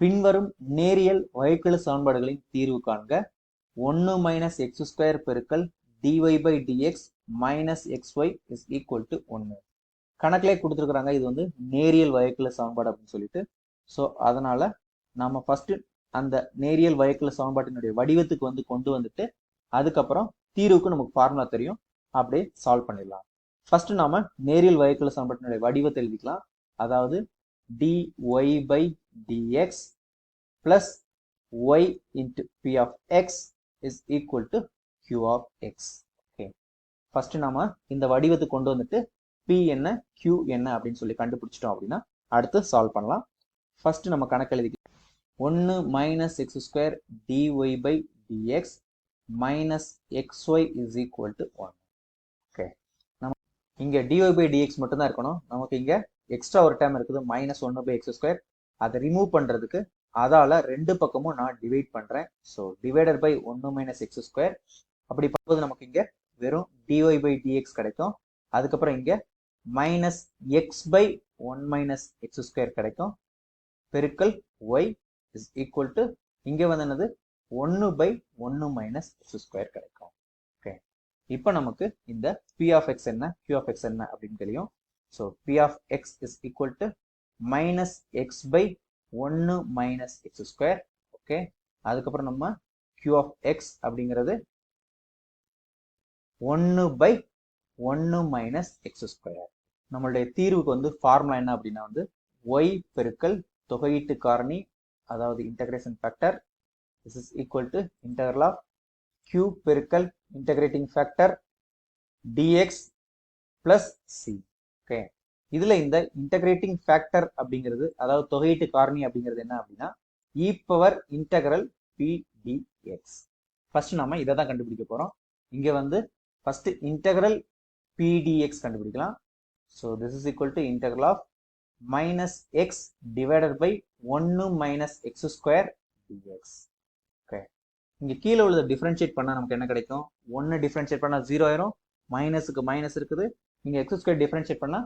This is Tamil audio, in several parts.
பின்வரும் நேரியல் வகைக்கெழு சமன்பாடுகளின் தீர்வு காண்க. ஒன்று மைனஸ் எக்ஸ் ஸ்கொயர் பெருக்கல் dy by dx minus x y is equal to ஒன்று கணக்கிலே கொடுத்துருக்குறாங்க இது வந்து நேரியல் வகைக்கெழு சமன்பாடு அப்படின்னு சொல்லிட்டு. ஸோ அதனால நம்ம ஃபர்ஸ்ட் அந்த நேரியல் வகைக்கெழு சமன்பாட்டினுடைய வடிவத்துக்கு வந்து கொண்டு வந்துட்டு அதுக்கப்புறம் தீர்வுக்கு நமக்கு ஃபார்முலா தெரியும். அப்படியே சால்வ் பண்ணிடலாம். ஃபர்ஸ்ட் நாம நேரியல் வகைக்கெழு சமன்பாட்டினுடைய வடிவத்தை எழுதிக்கலாம். அதாவது dy by dx plus y into p of x is equal to q of x. Okay first நாம இந்த வடிவத்தை கொண்டு வந்துட்டு p என்ன q என்ன அப்படின்னு சொல்லி கண்டுபிடிச்சிட்டோம் அப்படின்னா அடுத்து சால்வ் பண்ணலாம். ஃபர்ஸ்ட் நம்ம கணக்கு எழுதிக்கலாம் ஒன்று minus x square dy by dx minus x y is equal to one okay நம்ம இங்கே டிஒய் பை டிஎக்ஸ் மட்டும்தான் இருக்கணும். நமக்கு இங்கே எக்ஸ்ட்ரா ஒரு டைம் இருக்குது. மைனஸ் ஒன்று பை எக்ஸ் ஸ்கொயர் அதை ரிமூவ் பண்ணுறதுக்கு அதால ரெண்டு பக்கமும் நான் டிவைட் பண்ணுறேன் ஸோ டிவைடட் பை ஒன்று மைனஸ் எக்ஸ் ஸ்கொயர் அப்படி பார்க்கும்போது நமக்கு இங்கே வெறும் டிஒய் பை டிஎக்ஸ் கிடைக்கும். அதுக்கப்புறம் இங்கே minus x by one minus x square கிடைக்கும். பெருக்கல் ஒய் இஸ் ஈக்குவல் டு இங்கே வந்து என்னது? ஒன்று பை ஒன்று மைனஸ் எக்ஸ் ஸ்கொயர் கிடைக்கும். ஓகே இப்போ நமக்கு இந்த பி ஆஃப் எக்ஸ் என்ன? கியூ ஆஃப் எக்ஸ் என்ன? அப்படின்னு தெரியும். So P of x is equal to minus x by ஒன்று மைனஸ் எக்ஸ் ஸ்கொயர் ஓகே அதுக்கப்புறம் நம்ம கியூ ஆஃப் எக்ஸ் அப்படிங்கிறது ஒன்று பை ஒன்று மைனஸ் எக்ஸ் ஸ்கொயர் நம்மளுடைய தீர்வுக்கு வந்து ஃபார்முலா என்ன அப்படின்னா வந்து ஒய் பெருக்கல் தொகையீட்டு காரணி அதாவது integration factor this is equal to integral of Q பெருக்கல் integrating factor dx plus C okay இதுல இந்த இன்டகிரேட்டிங் ஃபேக்டர் அப்படிங்கிறது அதாவது தொகையீட்டு காரணி அப்படிங்கிறது என்ன அப்படின்னா e power integral P dx first நம்ம இதை தான் கண்டுபிடிக்க போறோம். இங்க வந்து ஃபர்ஸ்ட் இன்டகரல் பிடிஎக்ஸ் கண்டுபிடிக்கலாம். So this is equal to integral of minus x divided by ஒன்று minus x square dx okay இங்க கீழே உள்ளதை டிஃபரன்ஷியேட் பண்ணா நமக்கு என்ன கிடைக்கும்? ஒன்று டிஃபரன்ஷியேட் பண்ணா ஜீரோ ஆயிரும். மைனஸுக்கு மைனஸ் இருக்குது. நீங்கள் எக்ஸ் ஸ்கொயர் டிஃபரன்ஷியேட் பண்ணா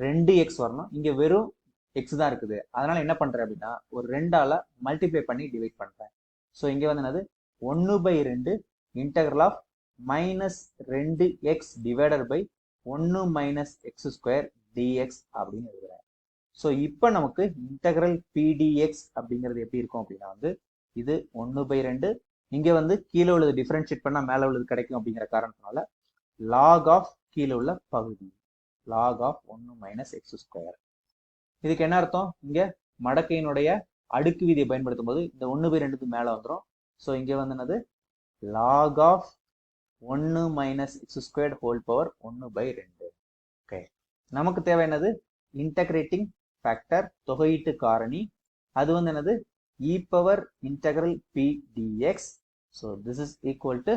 ரெண்டு எக்ஸ் வரணும். இங்க வெறும் எக்ஸ் தான் இருக்குது. அதனால என்ன பண்றேன் அப்படின்னா ஒரு ரெண்டால மல்டிப்ளை பண்ணி டிவைட் பண்றேன். ஸோ இங்க வந்து என்னது? ஒன்று பை ரெண்டு இன்டகரல் ஆஃப் மைனஸ் ரெண்டு எக்ஸ் டிவைடர் பை ஒன்று மைனஸ் எக்ஸ் ஸ்கொயர் டிஎக்ஸ் அப்படின்னு எழுதுறேன். ஸோ இப்போ நமக்கு இன்டகரல் பிடிஎக்ஸ் அப்படிங்கிறது எப்படி இருக்கும் அப்படின்னா வந்து இது ஒன்று பை ரெண்டு. இங்க வந்து கீழே உள்ளது டிஃபரன்ஷியேட் பண்ணா மேலே உள்ளது கிடைக்கும் அப்படிங்கிற காரணத்தினால லாக் ஆஃப் கீழே உள்ள பகுதி. லாக் ஆஃப் ஒன்று மைனஸ் எக்ஸ் ஸ்கொயர் இதுக்கு என்ன அர்த்தம்? இங்கே மடக்கையினுடைய அடுக்கு விதியை பயன்படுத்தும் போது இந்த ஒன்று பை ரெண்டுக்கு மேலே வந்துடும் ஸோ இங்கே வந்து என்னது? லாக் ஆஃப் ஒன்று minus x square whole power ஒன்று பை ரெண்டு. ஓகே நமக்கு தேவை என்னது? இன்டகிரேட்டிங் ஃபேக்டர் தொகையீட்டு காரணி. அது வந்து என்னது? E power integral P dx so this is equal to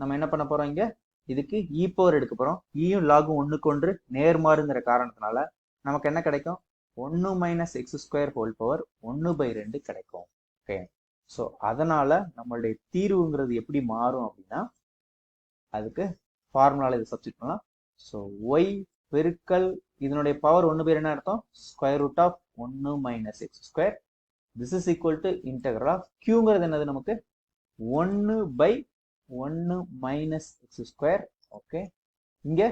நம்ம என்ன பண்ண போகிறோம் இங்கே? இதுக்கு e இ பவர் எடுக்க போகிறோம் ஈயும் e லாகும் ஒன்றுக்கு ஒன்று நேர்மாறுங்கிற காரணத்தினால நமக்கு என்ன கிடைக்கும்? ஒன்று minus x square whole power ஒன்று பை ரெண்டு கிடைக்கும். ஓகே ஸோ அதனால நம்மளுடைய தீர்வுங்கிறது எப்படி மாறும் அப்படின்னா அதுக்கு ஃபார்முலாவில் இதை சப்ஸ்டிட் பண்ணலாம். ஸோ ஒய் பெருக்கல் இதனுடைய பவர் ஒன்று பை என்ன அர்த்தம்? ஸ்கொயர் ரூட் ஆஃப் ஒன்று minus x square this is equal to integral of கியூங்கிறது என்னது நமக்கு? ஒன்று பை ஒன்று மைனஸ் எக்ஸ் ஸ்கொயர் ஓகே இங்கே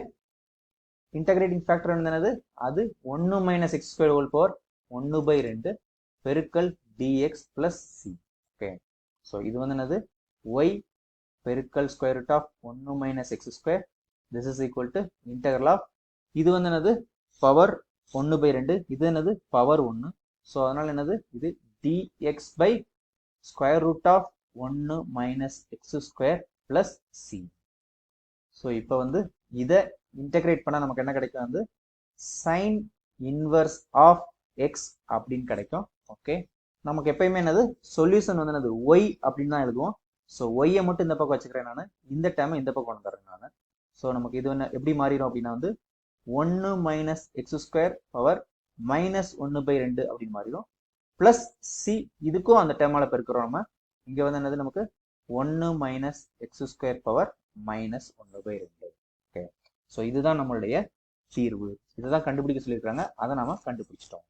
இன்டகிரேட்டிங் ஃபேக்டர் என்னது? அது ஒன்று minus x square whole power ஒன்று பை ரெண்டு பெருக்கல் dx plus C okay so இது வந்து என்னது? ஒய் பெருக்கல் ஸ்கொயர் ரூட் ஆஃப் ஒன்று minus x square this is equal to integral of இது வந்து என்னது? பவர் ஒன்று பை ரெண்டு இது என்னது? பவர் ஒன்று ஸோ அதனால் என்னது? இது dx by square root of ஒன்று minus x square plus C so இப்போ வந்து இதை இன்டகிரேட் பண்ணால் நமக்கு என்ன கிடைக்கும்? வந்து சைன் இன்வர்ஸ் ஆஃப் எக்ஸ் அப்படின்னு கிடைக்கும். ஓகே நமக்கு எப்பயுமே என்னது? சொல்யூஷன் வந்து என்னது? ஒய் அப்படின்னு தான் எழுதுவோம். ஸோ ஒய்யை மட்டும் இந்த பக்கம் வச்சுக்கிறேன் நான். இந்த டைமை இந்த பக்கம் கொண்டு வரேன் நான். ஸோ நமக்கு இது என்ன எப்படி மாறிடும் அப்படின்னா வந்து ஒன்று minus x square power minus ஒன்று பை ரெண்டு அப்படின்னு மாறிடும். ப்ளஸ் சி இதுக்கும் அந்த டேர்மால பெருக்கிறோம் நம்ம. இங்க வந்து என்னது நமக்கு? ஒன்று minus x square power minus ஒன்று பை ரெண்டு. ஓகே ஸோ இதுதான் நம்மளுடைய தீர்வு. இதுதான் கண்டுபிடிக்க சொல்லியிருக்காங்க. அதை நாம கண்டுபிடிச்சிட்டோம்.